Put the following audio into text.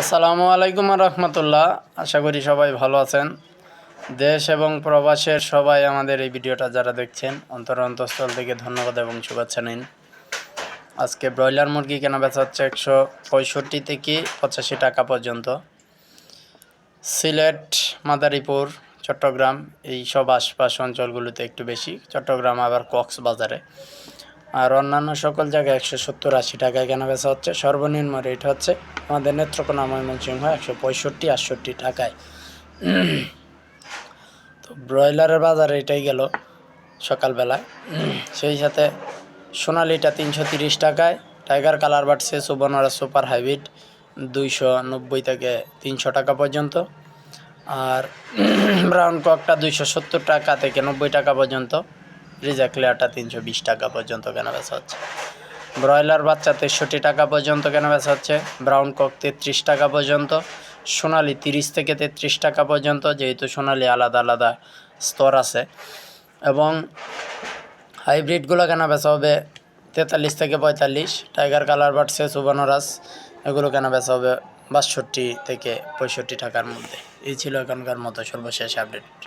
আসসালামু আলাইকুম রহমতুল্লাহ। আশা করি সবাই ভালো আছেন। দেশ এবং প্রবাসের সবাই আমাদের এই ভিডিওটা যারা দেখছেন, অন্তর অন্তঃস্থল থেকে ধন্যবাদ এবং শুভেচ্ছা নিন। আজকে ব্রয়লার মুরগি কেনা বেচা হচ্ছে একশো পঁয়ষট্টি থেকে পঁচাশি টাকা পর্যন্ত। সিলেট, মাদারীপুর, চট্টগ্রাম, এই সব আশপাশ অঞ্চলগুলোতে একটু বেশি। চট্টগ্রাম আবার কক্সবাজারে। আর অন্যান্য সকল জায়গায় একশো সত্তর, আশি টাকায় কেনা বেচা হচ্ছে। সর্বনিম্ন রেট হচ্ছে আমাদের নেত্রকোনা ময়মনসিংহ একশো পঁয়ষট্টি, আটষট্টি টাকায়। তো ব্রয়লারের বাজার এটাই গেল সকালবেলায় সেই সাথে সোনালিটা তিনশো তিরিশ টাকায়, টাইগার কালার বাড়ছে সুবর্ণরা সুপার হাইব্রিড দুইশো নব্বই থেকে তিনশো টাকা পর্যন্ত। আর ব্রাউন ককটা দুইশো সত্তর টাকা থেকে নব্বই টাকা পর্যন্ত। রিজার্ভ ক্লিয়ারটা তিনশো বিশ টাকা পর্যন্ত কেনা বেচা হচ্ছে। ব্রয়লার বাচ্চা তেষট্টি টাকা পর্যন্ত কেনা বেচা হচ্ছে, ব্রাউন কক তেত্রিশ টাকা পর্যন্ত, সোনালি তিরিশ থেকে তেত্রিশ টাকা পর্যন্ত, যেহেতু সোনালি আলাদা আলাদা স্তর আছে। এবং হাইব্রিডগুলো কেনা বেচা হবে তেতাল্লিশ থেকে পঁয়তাল্লিশ, টাইগার, কালার বাড়ছে সুবর্ণরাজ এগুলো কেনা বেচা হবে বাষট্টি থেকে পঁয়ষট্টি টাকার মধ্যে। এই ছিল এখনকার মতো সর্বশেষ আপডেট।